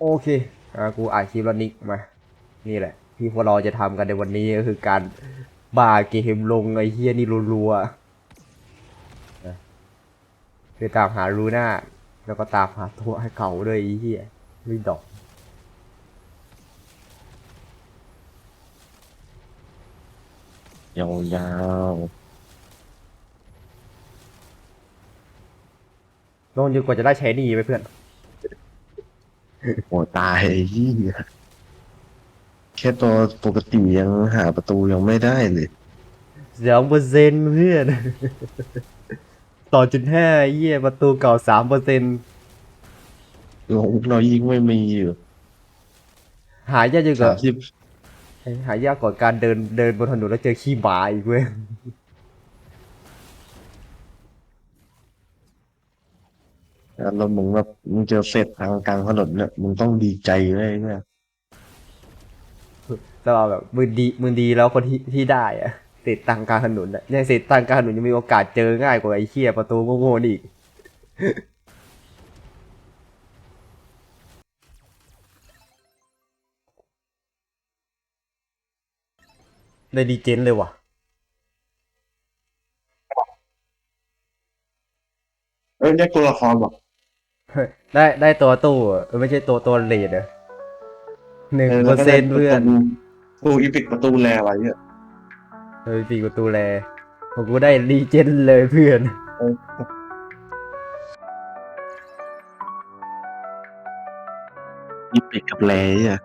โอเค อะกูอ่านคลิปแล้วนิกมา นี่แหละ ที่พวกเราจะทำกันในวันนี้ก็คือการบ้าเกมลงไอ้เฮียนี่รัวๆนะคือตามหารูน่า แล้วก็ตามหาตัวให้เก่าด้วยไอ้เฮียไม่ดอกยาวยาวลงจนกว่าจะได้ใช้หนี่ไหมเพื่อนๆ โอ้ตายไอ้เหี้ยแค่ตัวปกติยังหาประตูยังไม่ได้เลยสองเปอร์เซ็นต์เพื่อนต่อจุดห้าเยี่ยประตูเก่าสามเปอร์เซ็นต์เราเรายิงไม่มีอยู่หายากจังกสาว่ามสิบ หายากกว่าการเดินเดินบนถนนแล้วเจอขี้หมาอีกเว้ย แล้วมึงแบบมึงเจอเสร็จทางกลางถนนเนี่ยมึงต้องดีใจเลยเนี่ยแต่ว่าแบบมือดีมือดีแล้วคนที่ที่ได้อะเศษตังกลารถนนอะยังเศษตังกลารถนนยังมีโอกาสเจอง่ายกว่าไอ้เขี้ยประตูโง่ๆนี่อีกได้ดีเจนเลยว่ะ เอ้ยได้ตัวละครบอก ได้ได้ตัวตู้อะเออไม่ใช่ตัวตัวเลดอะหนึ่งเปอร์เซ็นต์เพื่อนกูอีพิกประตูแลไว้เนี่ยเออปีประตูแลผมกูได้รีเจนเลยเพื่อน อีพิกกับแลเนี่ย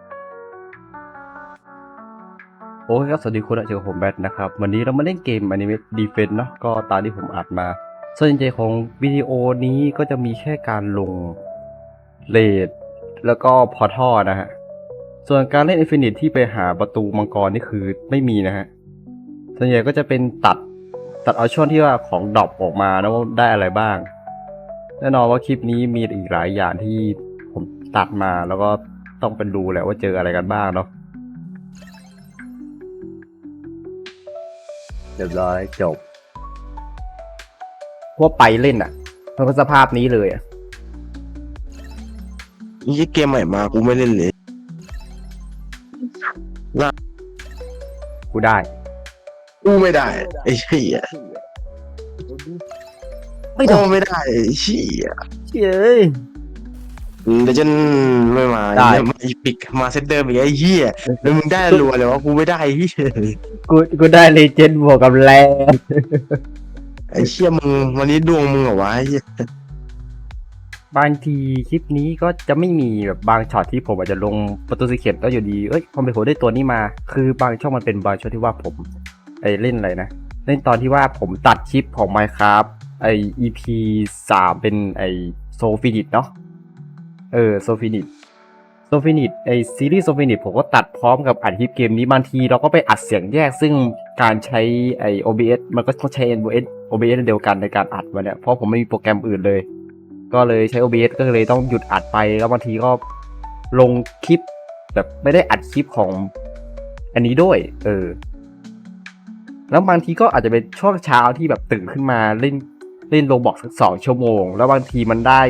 โอ้ยครับ สวัสดีคุณเจอกับผมแบทนะครับ วันนี้เรามาเล่นเกมอนิเมะดีเฟนเนาะก็ตามที่ผมอัดมา ส่วนใหญ่ของวิดีโอนี้ก็จะมีแค่การลงเลดแล้วก็พอท่อนะฮะ ส่วนการเล่นอินฟินิตที่ไปหาประตูมังกรนี่คือไม่มีนะฮะ ส่วนใหญ่ก็จะเป็นตัดตัดเอาช่วงที่ว่าของดรอปออกมาแล้วได้อะไรบ้าง แน่นอนว่าคลิปนี้มีอีกหลายอย่างที่ผมตัดมาแล้วก็ต้องเป็นดูแหละว่าเจออะไรกันบ้างเนาะเรียบร้อยจบ พวกไปเล่นอะ มันก็สภาพนี้เลยอะนี่เกมใหม่มากูไม่เล่นเลยกูได้ กูไม่ได้ไอ้เหี้ยไม่ได้โอ้ไม่ได้ไอ้เหี้ยเอ้ยเดี๋ยวฉันไม่มาได้เนี่ยมาอีพิกมาเซตเดิมอีกไอ้เหี้ยแล้วมึงได้รัวเลยวะกูไม่ได้ไอ้เหี้ยกูกูได้เลเจนด์บวกกับแรง ไอ้เชี่ยมึงวันนี้ดวงมึงเหรอวะไอ้เหี้ยบางทีคลิปนี้ก็จะไม่มีแบบบางช็อตที่ผมอาจจะลงประตูสีเขียนแล้วอยู่ดี เอ้ยพอไปโหได้ตัวนี้มา คือบางช่องมันเป็นบางช่วงที่ว่าผมไอเล่นอะไรนะ เล่นตอนที่ว่าผมตัดคลิปของ Minecraft ไอ EP สามเป็นไอโซฟินิตเนาะ เออโซฟินิต ซฟินิตไอซีรีส์โซฟินิตผมก็ตัดพร้อมกับอัดคลิปเกมนี้บางทีเราก็ไปอัดเสียงแยก ซึ่งการใช้ไอ OBS มันก็ต้องใช้ OBS OBS เดียวกันในการอัดมาเนี่ยเพราะผมไม่มีโปรแกรมอื่นเลย ก็เลยใช้ OBS ก็เลยต้องหยุดอัดไปแล้วบางทีก็ลงคลิปแบบไม่ได้อัดคลิปของอันนี้ด้วย เออ แล้วบางทีก็อาจจะเป็นช่วงเช้าที่แบบตื่นขึ้นมาเล่นเล่นโรบอกสักสองชั่วโมง แล้วบางทีมันได้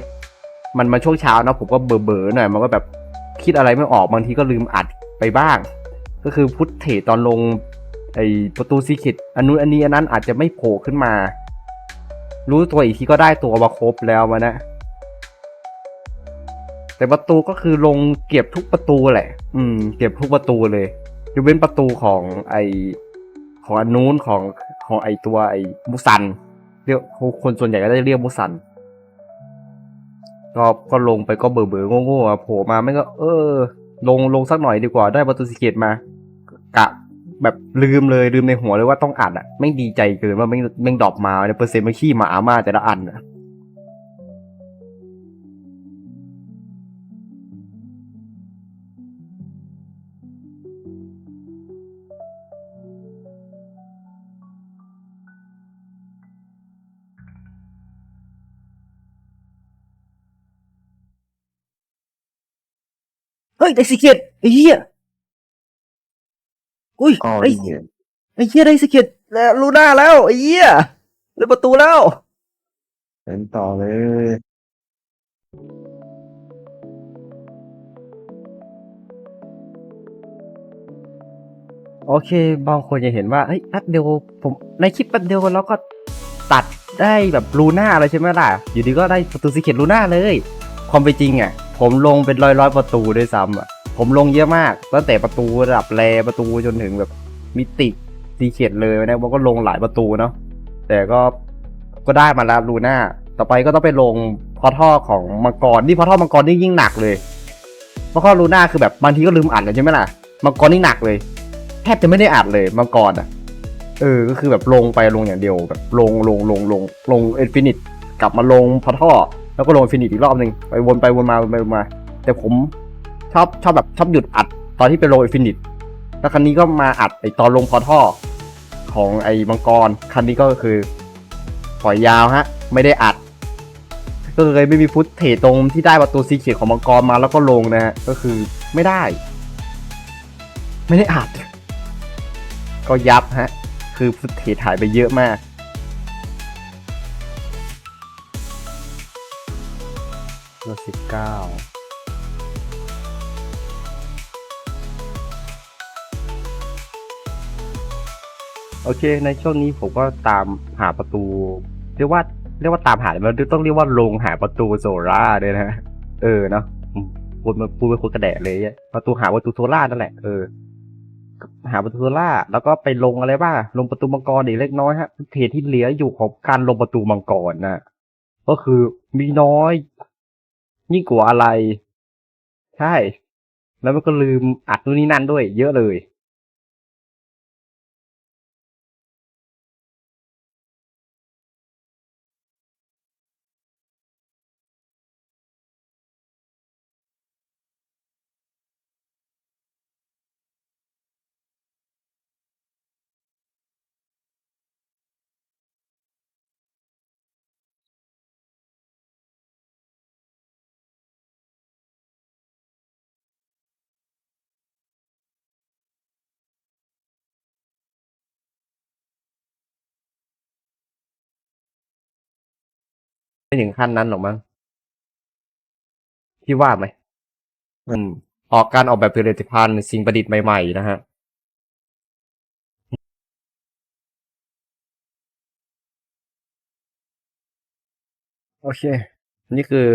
มันมาช่วงเช้านะผมก็เบอเบอๆหน่อยมันก็แบบ คิดอะไรไม่ออกบางทีก็ลืมอัดไปบ้าง ก็คือพุทเทตอนลงไอประตูซีคิดอันนู้นอันนี้อันนั้นอาจจะไม่โผล่ขึ้นมา รู้ตัวอีกทีก็ได้ตัวมาครบแล้วมานะแต่ประตูก็คือลงเก็บทุกประตูแหละ อืม เก็บทุกประตูเลยยกเว้นประตูของไอของอันนู้นของของไอตัวไอมุสันเรียกคนส่วนใหญ่ก็จะเรียกมุสัน ก็ก็ลงไปก็เบื่อเบื่อโง่ๆอะโผล่มาไม่ก็ เออ ลงลงสักหน่อยดีกว่าได้ประตูสิเกตมากะแบบลืมเลยลืมในหัวเลยว่าต้องอัดอะไม่งดีใจเกินว่าไม่งไม่งดรอปมาเนี่ยเปอร์เซ็นต์ไม่ขี้หมามาแต่ละอันอะ ฮ้ยไดสเก็ตไอ้เหี้ยอุ้ยไอ้เนี่ไไอ้เหี้ยไดสิเก็ตแล้วลูน่าแล้วไอ้เหี้ยเลยประตูแล้วเดินต่อเลย โอเค บางคนจะเห็นว่าเฮ้ยแป๊บเดียวผมในคลิปแป๊บเดียวเราก็ตัดได้แบบลูน่าอะไรใช่ไหมล่ะ อยู่ดีก็ได้ประตูสิเก็ตลูน่าเลย ความเป็นจริงอะ ผมลงเป็นร้อยร้อยประตูด้วยซ้ำอะ ผมลงเยอะมากตั้งแต่ประตูระดับแรประตูจนถึงแบบมิติสีเขียนเลยนะมันก็ลงหลายประตูเนาะแต่ก็ก็ได้มาแล้วลูน่าต่อไปก็ต้องไปลงพอท่อของมังกรนี่พอท่อมังกรนี่ยิ่งหนักเลยเพราะข้อลูน่าคือแบบบางทีก็ลืมอัดเลยใช่ไหมล่ะมังกรนี่หนักเลยแทบจะไม่ได้อัดเลยมังกรอะเออ ก็คือแบบลงไปลงอย่างเดียวแบบลงลงลงลงลงเอ็นฟินิตกลับมาลงพอท่อ แล้วก็ลงฟินิตอีกรอบหนึ่งไปวนไปวนมาวนไปวนมา แต่ผมชอบชอบแบบชอบหยุดอัดตอนที่ไปลงฟินิตแล้วคันนี้ก็มาอัดไอตอนลงพอท่อของไอ้มังกรคันนี้ก็คือปล่อยยาวฮะ ไม่ได้อัด ก็เลยไม่มีฟุตเทตรงที่ได้ประตูซีเขียของมังกรมาแล้วก็ลงนะฮะก็คือไม่ได้ ไม่ได้อัด ก็ยับฮะ คือฟุตเทจหายไปเยอะมาก รถสิบเก้าโอเค ในช่วงนี้ผมก็ตามหาประตู เรียกว่าเรียกว่าตามหามันต้องเรียกว่าลงหาประตูโซล่าเลยนะเออเนาะพูดมาพูดไปคุยกระแดะเลยประตูหาประตูโซล่านั่นแหละเออหาประตูโซล่าแล้วก็ไปลงอะไรบ้างลงประตูมังกรอีกเล็กน้อยฮะเทที่เหลืออยู่ของการลงประตูมังกรนะก็คือมีน้อย ยิ่งกว่าอะไร ใช่ แล้วมันก็ลืมอัดนู่นนี่นั่นด้วย เยอะเลย ไม่ถึงขั้นนั้นหรอกมั้งพี่ว่าไหมอืมออกการออกแบบผลิตภัณฑ์สิ่งประดิษฐ์ใหม่ ๆ นะฮะโอเค นี่คือ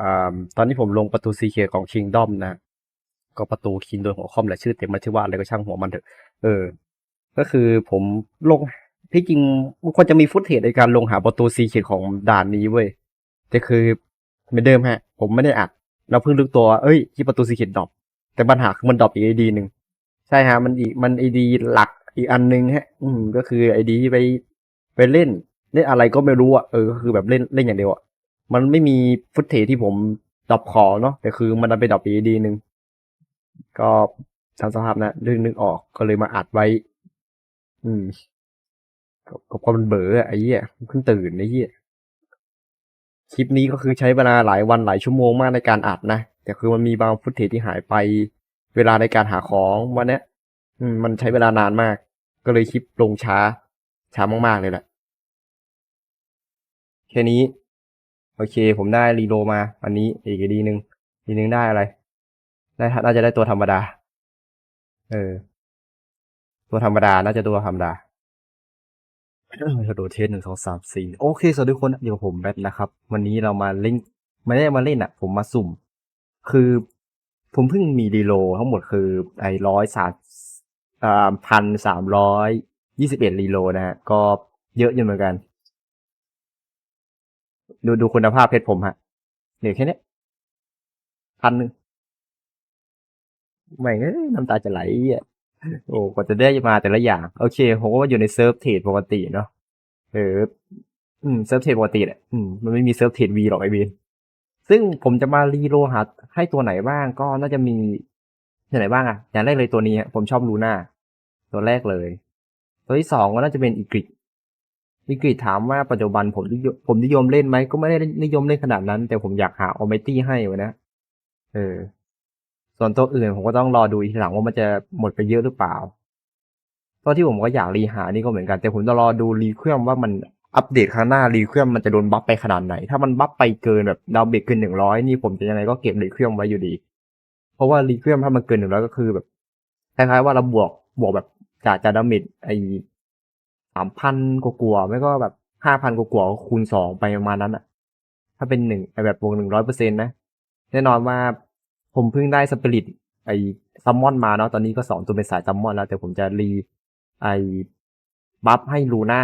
อ่าตอนนี้ผมลงประตูซีเคของ Kingdom นะ ก็ประตู Kingdom ของคอมแหละชื่อเต็มมันชื่อว่าอะไรก็ช่างหัวมันเถอะ เออ ก็คือผมลงที่จริงมันควรจะมีฟุตเทจในการลงหาประตูซีเคของด่านนี้เว้ย แต่คือเหมือนเดิมฮะ ผมไม่ได้อัด เราเพิ่งรู้ตัวเอ้ย ที่ประตูซีเคดรอปแต่ปัญหาคือมันดรอปอีกไอดีหนึ่งใช่ฮะ มันอีกมันไอดีหลักอีกอันหนึงฮะ อืม ก็คือไอดีที่ไปไปเล่น เล่นอะไรก็ไม่รู้อะเออก็คือแบบเล่นเล่นอย่างเดียวอะมันไม่มีฟุตเทจที่ผมดรอปขอเนาะแต่คือมันดันไปดรอปอีกไอดีหนึ่งก็ทำสภาพนะนึกนึกออกก็เลยมาอัดไว้ อืมก็ก็ก็มันเบออะไอ้เหี้ยเพิ่งตื่นไอ้เหี้ย คลิปนี้ก็คือใช้เวลาหลายวันหลายชั่วโมงมากในการอัดนะ แต่คือมันมีบางฟุตเทจที่หายไป เวลาในการหาของวันนี้มมันใช้เวลานานมาก ก็เลยคลิปลงช้า ช้ามากๆเลยแหละแค่นี้ โอเค ผมได้รีโลมา อันนี้อีกดีหนึ่งดีหนึ่งได้อะไร ได้น่าจะได้ตัวธรรมดา เออ ตัวธรรมดา น่าจะตัวธรรมดา กระโดดเทสหนึ่งสองสามสี่โอเค สวัสดีทุกคนอยู่กับผมแบทนะครับ วันนี้เรามาเล่นไม่ได้มาเล่นอะ ผมมาสุ่ม คือผมเพิ่งมีดีโลทั้งหมดคือไอ้ร้อยสามอ่าพันสามร้อยยี่สิบเอ็ดรีโลนะฮะ ก็เยอะอยู่เหมือนกัน ดูดูคุณภาพเพชรผมฮะเหลือแค่นี้พันหนึ่งไม่งเอ้ยน้ำตาจะไหลอะ โอ้กว่าจะได้มาแต่ละอย่าง โอเคผมก็ว่าอยู่ในเซิร์ฟเทรดปกติเนาะเอออืมเซิร์ฟเทรดปกติแหละอืมมันไม่มีเซิร์ฟเทรดวีหรอกไอบีซึ่งผมจะมารีโลหาให้ตัวไหนบ้างก็น่าจะมีตัวไหนบ้างอะอย่างแรกเลยตัวนี้ผมชอบลูน่าตัวแรกเลย ตัวที่สองก็น่าจะเป็นอีกริดอีกริดถามว่าปัจจุบันผมผมนิยมเล่นไหมก็ไม่ได้นิยมเล่นขนาดนั้น แต่ผมอยากหาออเมตี้ให้ไว้นะ เออ ส่วนตัวอื่นผมก็ต้องรอดูอีกทีหลังว่ามันจะหมดไปเยอะหรือเปล่าตัวที่ผมก็อยากรีหานี่ก็เหมือนกัน แต่ผมจะรอดูรีเครื่องว่ามันอัปเดตข้างหน้ารีเครื่องมันจะโดนบัฟไปขนาดไหน ถ้ามันบัฟไปเกินแบบดาวเบรกเกินหนึ่งร้อยนี่ผมจะยังไงก็เก็บรีเครื่องไว้อยู่ดี เพราะว่ารีเครื่องถ้ามันเกินหนึ่งร้อยก็คือแบบคล้ายๆว่าเราบวกบวกแบบจะจะดาเมจไอสามพันกว่าๆไม่ก็แบบห้าพันกว่าๆคูณสองไปประมาณนั้นอะถ้าเป็นหนึ่งไอแบบวงหนึ่งร้อยเปอร์เซ็นต์นะ แน่นอนว่า ผมเพิ่งได้สปิริตไอซัมมอนมาเนาะตอนนี้ก็สองตัวเป็นสายซัมมอนแล้ว แต่ผมจะรีไอบัฟให้ลูน่า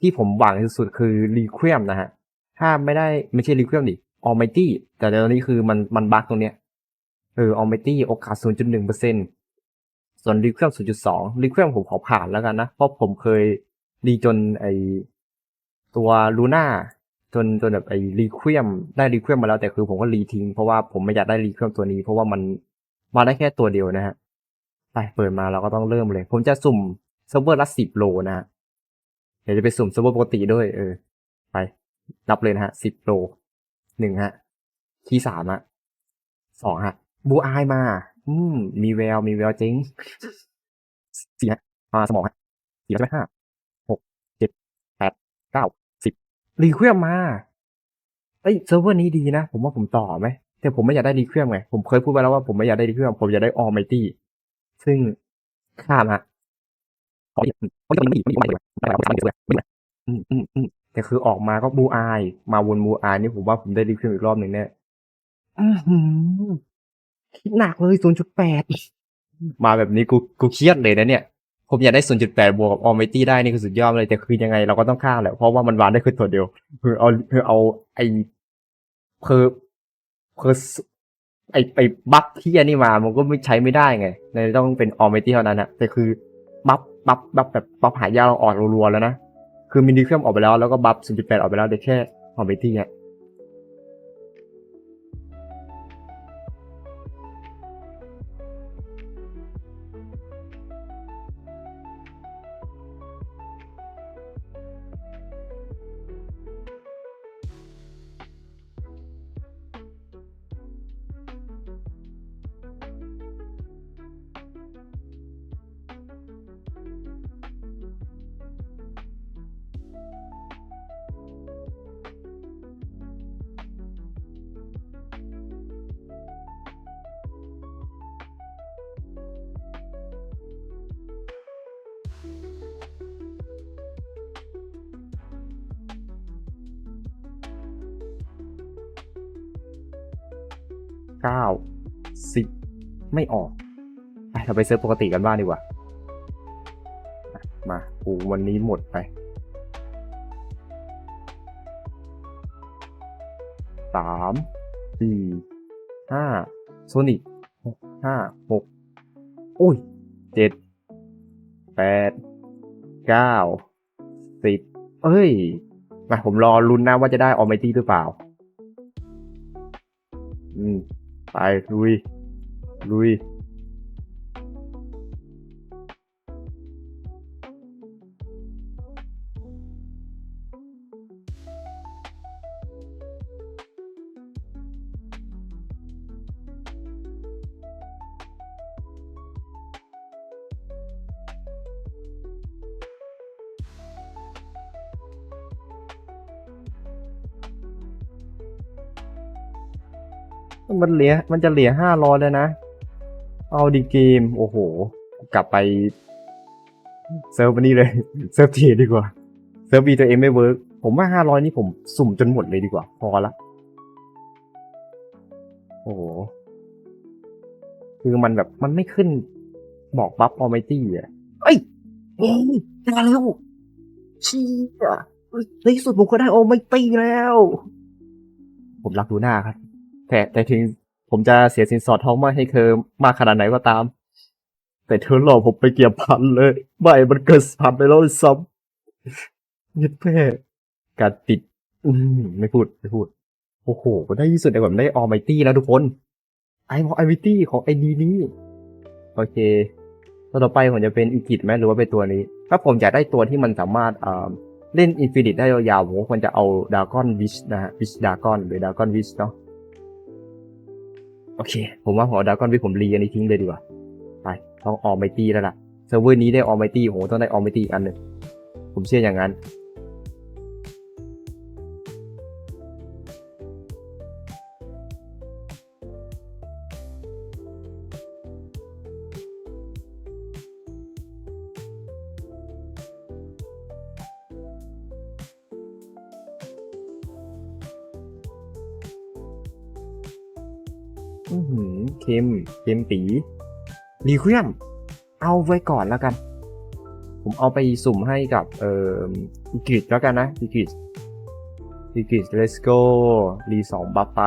ที่ผมหวังที่สุดคือรีเควมนะฮะ ถ้าไม่ได้ไม่ใช่รีเควมดิออ m มตี้แต่ตอนนี้คือมันมันบั๊กตรงเนี้ยเออออ m มตี้โอกาส 0.1เปอร์เซ็นส่วนรีเควม0.2รีเควมผมขอผ่านแล้วกันนะ เพราะผมเคยรีจนไอตัวลูน่า จนจนแบบไอ้รีเควมได้รีเควมมาแล้วแต่คือผมก็รีทิ้งเพราะว่าผมไม่อยากได้รีเควมตัวนี้ เพราะว่ามันมาได้แค่ตัวเดียวนะฮะไปเปิดมาเราก็ต้องเริ่มเลย ผมจะสุ่มเซิร์ฟเวอร์ละสิบโลนะฮะเดี๋ยวจะไปสุ่มเซิร์ฟเวอร์ปกติด้วยเออ ไปนับเลยนะฮะสิบโลหนึ่งฮะ ที่สามฮะสองฮะบูอายมา อืม มีแววมีแววจริงสี่ฮะมาสมองฮะสี่ร้อยห้าหกเจ็ดแปดเก้าสิบ รีเควมมาเอ้ยเซิร์ฟเวอร์นี้ดีนะ ผมว่าผมต่อไหมแต่ผมไม่อยากได้รีเควมไง ผมเคยพูดไปแล้วว่าผมไม่อยากได้รีเควมผมอยากได้ออมไมตี้ซึ่งข้ามฮะขออีกขออีกคนหนึ่งไม่อีกไม่อีกไม่อีกไม่ไม่ไม่อีกไม่อีกอืมอืมอืมแต่คือออกมาก็บูอาย มาวนบูอายนี่ผมว่าผมได้รีวิวอีกรอบหนึ่งแน่อือหือคิดหนักเลยศูนย์จุดแปดมาแบบนี้กูกูเครียดเลยนะเนี่ย ผมอยากได้ 0.8 บวกกับออมเมตี้ได้นี่คือสุดยอดเลย แต่คือยังไงเราก็ต้องฆ่าแหละ เพราะว่ามันวานได้คือตัวเดียว คือเอาคือเอาไอเพอเพอไอไปบัฟที่อันนี้มา มันก็ไม่ใช้ไม่ได้ไงในต้องเป็นออมเมตี้เท่านั้นนะแต่คือบัฟบัฟบัฟแบบบัฟหายยาเราออกรัวๆแล้วนะ คือมินิเครื่องออกไปแล้วแล้วก็บัฟ 0.8 ออกไปแล้วแต่แค่ออมเมตี้เนี่ย 9 10 ไม่ออกเราไปเซิร์ฟปกติกันบ้างดีกว่า มากูวันนี้หมดไปสามสี่ห้าโซนิกหกห้าหกโอ้ยเจ็ดแปดเก้าสิบเอ้ยมาผมรอลุ้นนะว่าจะได้ออมไมตี้หรือเปล่า อืม ไปลุยลุย มันเหลือมันจะเหลือห้าร้อยแล้วนะ เอาดีเกม โอ้โห กลับไป เซิร์ฟอันนี้เลย เซิร์ฟทีดีกว่า เซิร์ฟบีตัวเองไม่เวิร์กผมว่าห้าร้อยนี่ผมสุ่มจนหมดเลยดีกว่า พอละ โอ้โห คือมันแบบมันไม่ขึ้นบอกบัฟออมไมตี้อะเอ้ยเอ้ยมาแล้วชี้อะในที่สุดผมก็ได้ออมไมตี้แล้ว ผมรักดูหน้าครับ แต่แต่ถึงผมจะเสียสินสอดทองมาให้เธอมากขนาดไหนก็ตาม แต่เธอหลอกผมไปเกียบพันเลยไม่มันเกินพันไปแล้วด้วยซ้ำยึดแม่การติด อืมไม่พูดไม่พูด โอ้โหได้ที่สุดในผมได้ออ m มตี้แล้วทุกคนไอพอไอมิตี้ของไอดีนี้ โอเคตัวต่อไปผมจะเป็นอีกิทไหมหรือว่าเป็นตัวนี้ ถ้าผมอยากได้ตัวที่มันสามารถเอ่อเล่นอินฟินิตได้ยาวๆผมควรจะเอาดากอนวิชนะฮะวิชดากอนหรือดากอนวิชเนาะ โอเค ผมว่าผมเอาดากอนวิผมรีอันนี้ทิ้งเลยดีกว่า ไป ต้องออมไมตี้แล้วล่ะ เซิร์ฟเวอร์นี้ได้ออมไมตี้โห ต้องได้ออมไมตี้อันหนึ่งผมเชื่ออย่างนั้น อือหือเค็มเค็มปีรีเควมเอาไว้ก่อนแล้วกัน ผมเอาไปสุ่มให้กับเอ่ออีกิดแล้วกันนะอีกิดอีกิด let's go รีสองบัฟไป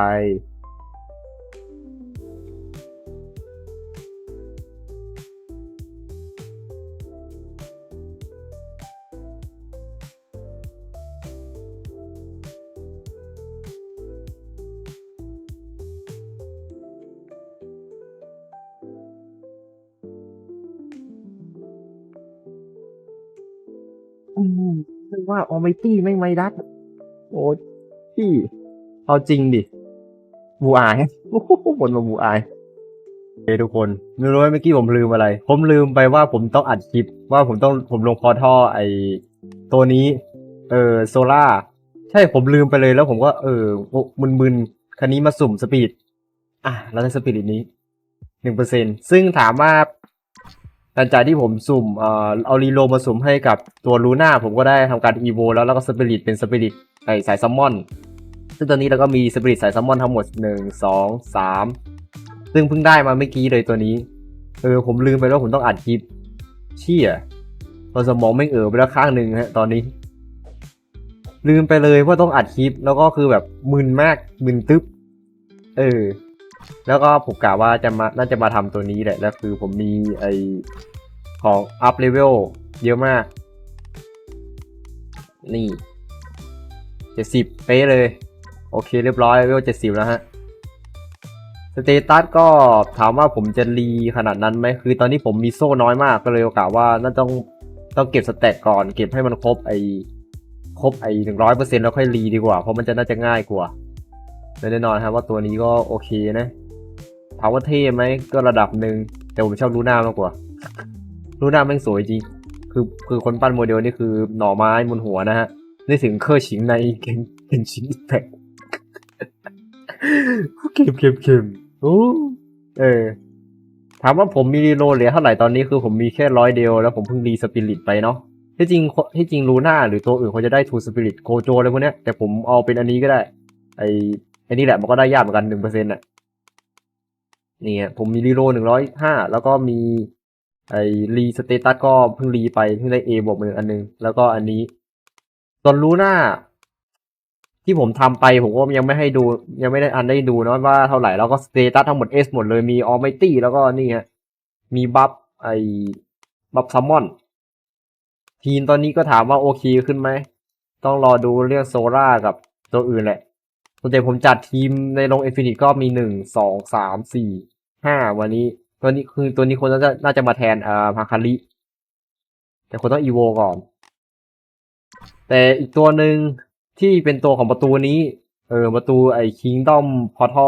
ไม่ว่าออมตี้ไม่ไม่ดัดโอ้พี่เอาจริงดิบูอายหบนมาบูอายเฮ้ทุกคนไม่รู้ว่าเมื่อกี้ผมลืมอะไร ผมลืมไปว่าผมต้องอัดคลิป ว่าผมต้องผมลงพอท่อไอตัวนี้ เออโซล่าใช่ผมลืมไปเลยแล้วผมก็เออมึนๆคันนี้มาสุ่มสปีด อะ แล้วได้สปีดนี้หนึ่งเปอร์เซ็นซึ่งถามว่า หลังจากที่ผมสุ่มเอ่อเอารีโลมาสุ่มให้กับตัวลูน่าผมก็ได้ทำการอีโวแล้วแล้วก็สปิริตเป็นสปิริตไอสายซัมมอน ซึ่งตอนนี้เราก็มีสปิริตสายซัมมอนทั้งหมดหนึ่งสองสามซึ่งเพิ่งได้มาเมื่อกี้เลยตัวนี้ เออผมลืมไปว่าผมต้องอัดคลิป เชี่ยพอสมองไม่เออไปแล้วข้างหนึ่งฮะตอนนี้ ลืมไปเลยว่าต้องอัดคลิปแล้วก็คือแบบมึนมากมึนตึ๊บ เออ แล้วก็ผมกะว่าจะมาน่าจะมาทำตัวนี้แหละ แล้วคือผมมีไอของ up level เยอะมาก นี่เจ็ดสิบเป๊ะเลย โอเคเรียบร้อยเลเวลเจ็ดสิบแล้วฮะสเตตัสก็ถามว่าผมจะรีขนาดนั้นไหมคือตอนนี้ผมมีโซ่น้อยมากก็เลยโอกาสว่าน่าต้องต้องเก็บสแต็กก่อน เก็บให้มันครบไอครบไอหนึ่งร้อยเปอร์เซ็นแล้วค่อยรีดีกว่า เพราะมันจะน่าจะง่ายกว่า และแน่นอนครับว่าตัวนี้ก็โอเคนะถามว่าเท่ไหมก็ระดับหนึ่งแต่ผมชอบลูน่ามากกว่าลูน่าแม่งสวยจริง คือคือคนปั้นโมเดลนี่คือหน่อไม้บนหัวนะฮะนี่ถึงเคอร์ชิงในเกนเกนชิงแพ็คเข็มเข็มเข็มโอ้เออถามว่าผมมีรีโหลดเหลือเท่าไหร่ตอนนี้คือผมมีแค่ร้อยเดียวแล้วผมเพิ่งรีสปิริตไปเนาะที่จริงที่จริงลูน่าหรือตัวอื่นเขาจะได้ทูสปิริตโกโจอะไรพวกเนี้ยแต่ผมเอาเป็นอันนี้ก็ได้ ไอไอ้นี่แหละมันก็ได้ยากเหมือนกันหนึ่งเปอร์เซ็นต์อะนี่ฮะผมมีรีโลหนึ่งร้อยห้าแล้วก็มีไอรีสเตตัสก็เพิ่งรีไปเพิ่งได้เอบวกมาหนึ่งอันหนึง แล้วก็อันนี้ตอนรู้หน้า ที่ผมทำไปผมก็ยังไม่ให้ดู ยังไม่ได้อันได้ดูนะว่าเท่าไหร่แล้วก็สเตตัสทั้งหมดเอสหมดเลยมีออ m ไมตี้แล้วก็นี่ฮะมีบัฟไอบัฟซัมมอนทีมตอนนี้ก็ถามว่าโอเคขึ้นไหม ต้องรอดูเรื่องโซล่ากับตัวอื่นแหละ ส่วนใหญ่ผมจัดทีมในลงเอฟินิตก็มีหนึ่งสองสามสี่ห้าวันนี้ ตัวนี้คือตัวนี้คนน่าจะน่าจะมาแทนอ่าพาคาริแต่คนต้องอีโวก่อน แต่อีกตัวหนึ่งที่เป็นตัวของประตูนี้ เออประตูไอ้คิงด้อมพอท่อ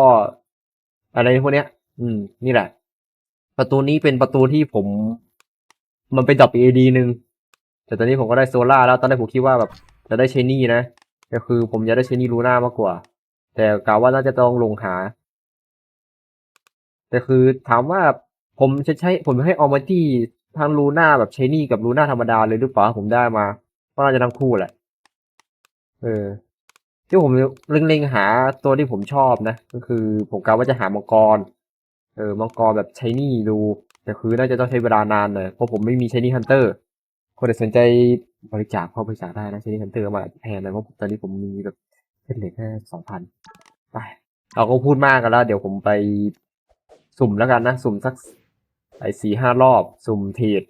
อะไรพวกเนี้ย อืม นี่แหละ ประตูนี้เป็นประตูที่ผม มันเป็นดอกเอดีหนึ่งแต่ตอนนี้ผมก็ได้โซล่าแล้วตอนแรกผมคิดว่าแบบจะได้เชนี่นะก็คือผมอยากได้เชนี่ลูน่ามากกว่า แต่กล่าวว่าน่าจะต้องลงหา แต่คือถามว่าผมจะใช้ผมให้ออมตี้ทั้งลูน่าแบบเชนี่กับลูน่าธรรมดาเลยหรือเปล่าผมได้มาก็น่าจะทั้งคู่แหละ เออ ที่ผมเล็งๆหาตัวที่ผมชอบนะ ก็คือผมกะว่าจะหามังกร เออ มังกรแบบเชนี่ดู แต่คือน่าจะต้องใช้เวลานานหน่อยเพราะผมไม่มีเชนี่ฮันเตอร์ คนใดสนใจบริจาคเข้าบริจาคได้นะเชนี่ฮันเตอร์มาแทนเลยเพราะตอนนี้ผมมีแบบ เป็นเหลือแค่สองพันไปเราก็พูดมากกันแล้ว เดี๋ยวผมไปสุ่มแล้วกันนะ สุ่มสักไอ้สี่ห้ารอบ สุ่มเทรด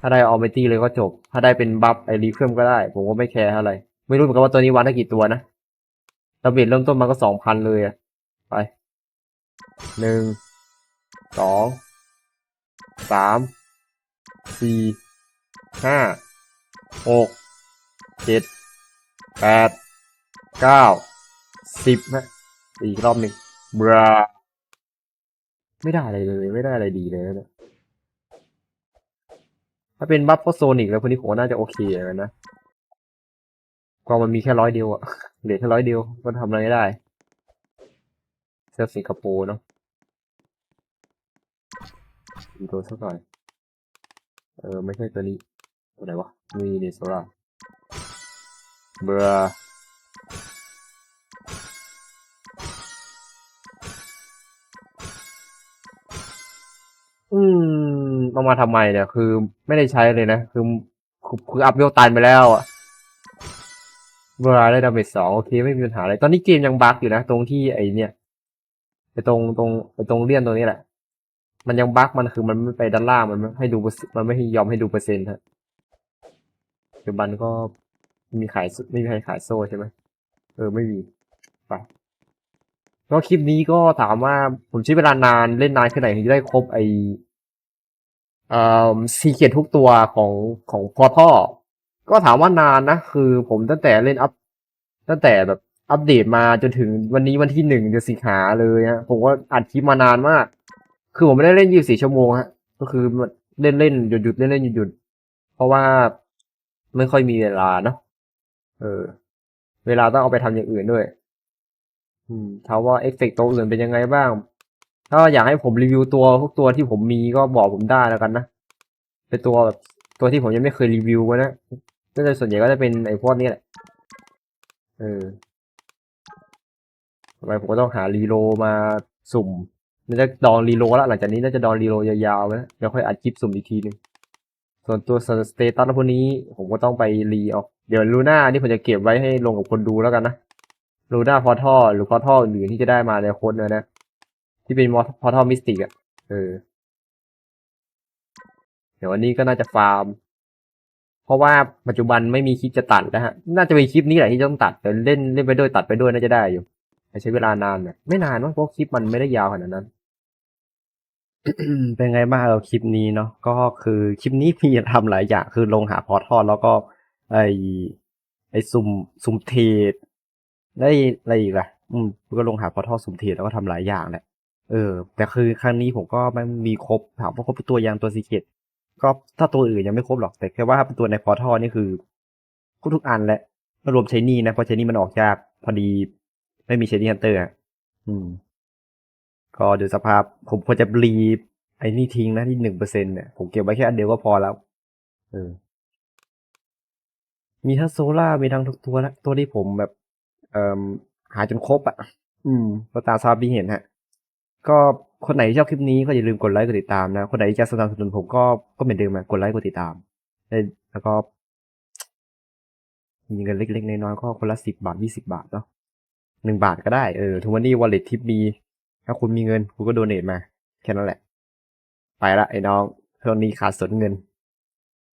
ถ้าได้ออมตี้เลยก็จบ ถ้าได้เป็นบัฟไอรีเพิ่มก็ได้ ผมก็ไม่แคร์เท่าไหร่ไม่รู้เหมือนกันว่าตัวนี้วันได้กี่ตัวนะระเบิดเริ่มต้นมาก็สองพันเลยอะไปหนึ่งสองสามสี่ห้าหกเจ็ดแปด เก้าสิบนะอีกรอบหนึ่งบราไม่ได้อะไรเลยไม่ได้อะไรดีเลยนะเนี่ยถ้าเป็นบัฟก็โซนิกแล้วคนนี้ผมว่น่าจะโอเคเหมือนนะกองมันมีแค่ร้อยเดียวอะเหลือแค่ร้อยเดียวก็ทำอะไรไม่ได้เซฟสิงคโปร์เนาะดูตัวสักหน่อยเออ ไม่ใช่ตัวนี้ ตัวไหนวะ มีนี่โซล่าเบอร์ อืมเอามาทำไมเนี่ยคือไม่ได้ใช้เลยนะคือคือคืออัพเวลตันไปแล้วอะเวลาได้ดาเมจสองโอเคไม่มีปัญหาอะไรตอนนี้เกมยังบั๊กอยู่นะ ตรงที่ไอเนี่ยไอตรงตรงไอตรงเลี่ยนตรงนี้แหละ มันยังบั๊กมันคือมันไม่ไปด้านล่างมันไม่ให้ดูเปอร์เซ็นต์มันไม่ให้ยอมให้ดูเปอร์เซ็นต์ฮะปัจจุบันก็ไม่มีขายไม่มีใครขายโซ่ใช่ไหมเออไม่มีไปก็คลิปนี้ก็ถามว่าผมใช้เวลานานเล่นนานแค่ไหนถึงจะได้ครบไอเอ่อ ซีเคียทุกตัวของของพอท่อ ก็ถามว่านานนะ คือผมตั้งแต่เล่นอัพตั้งแต่แบบอัปเดตมาจนถึงวันนี้วันที่หนึ่งเดือนสิงหาเลยฮะผมก็อัดคลิปมานานมาก คือผมไม่ได้เล่นยี่สิบสี่ชั่วโมงฮะก็คือเล่นเล่นหยุดหยุดเล่นเล่นหยุดหยุดเพราะว่าไม่ค่อยมีเวลาเนาะเออ เวลาต้องเอาไปทำอย่างอื่นด้วย อืมถามว่าเอฟเฟกต์ตัวอื่นเป็นยังไงบ้าง ถ้าอยากให้ผมรีวิวตัวพวกตัวที่ผมมีก็บอกผมได้แล้วกันนะ เป็นตัวแบบตัวที่ผมยังไม่เคยรีวิวไว้นะก็จะส่วนใหญ่ก็จะเป็นไอ้พวกนี้แหละ เออทำไมผมก็ต้องหารีโลมาสุ่มน่าจะดองรีโลแล้วหลังจากนี้น่าจะดองรีโลยาวๆไว้นะเดี๋ยวค่อยอัดคลิปสุ่มอีกทีหนึง ส่วนตัวสเตตัสพวกนี้ผมก็ต้องไปรีเอาเดี๋ยวลูน่านี่ผมจะเก็บไว้ให้ลงกับคนดูแล้วกันนะลูน่าพอท่อหรือพอท่ออื่นที่จะได้มาในโค้ดเนี่ยนะ ที่เป็นพอทัลมิสติกอะ เออ เดี๋ยววันนี้ก็น่าจะฟาร์ม เพราะว่าปัจจุบันไม่มีคลิปจะตัดแล้วฮะ น่าจะเป็นคลิปนี้แหละที่ต้องตัดแต่เล่นเล่นไปด้วยตัดไปด้วยน่าจะได้อยู่แต่ใช้เวลานานหน่ยไม่นานมั้งเพราะคลิปมันไม่ได้ยาวขนาดนั้น เป็นไงบ้างกับคลิปนี้เนาะ ก็คือคลิปนี้มีทำหลายอย่าง คือลงหาพอทอแล้วก็ ไอไอซุ่มซุ่มเทดได้อะไรอีกล่ะ อืมก็ลงหาพอทอซุ่มเทดแล้วก็ทำหลายอย่างแหละ เออ แต่คือครั้งนี้ผมก็ไม่มีครบถามว่าครบตัวยางตัวซีเกตก็ถ้าตัวอื่นยังไม่ครบหรอกแต่แค่ว่าเป็นตัวในพอท่อนี่คือครบทุกอันแหละม่รวมใช้นี่นะเพราะใช้นี่มันออกยากพอดี ไม่มีใช้นี่ฮันเตอร์อะอืม ก็ดูสภาพ ผมควรจะรีบไอ้นี่ทิ้งนะที่หนึ่งเปอร์เซ็นเนี่ยผมเก็บไว้แค่อันเดียวก็พอแล้วเออมีทั้งโซล่ามีทั้งทุกตัวแล้วตัวที่ผมแบบ เอ่อหาจนครบอะ อืมก็ตามสภาพที่เห็นฮะ ก็คนไหนที่ชอบคลิปนี้ก็อย่าลืมกดไลค์กดติดตามนะ คนไหนที่จะสนับสนุนผมก็ก็เหมือนเดิมนะกดไลค์กดติดตาม แล้วก็มีเงินเล็กๆน้อยๆก็คนละสิบบาทยี่สิบาทเนาะหนึ่งบาทก็ได้เออทุกวันนี้วอลเล็ตทิปมีถ้าคุณมีเงินคุณก็โดเนทมา แค่นั้นแหละ ไปละไอ้น้องเท่านี้ขาดสนเงิน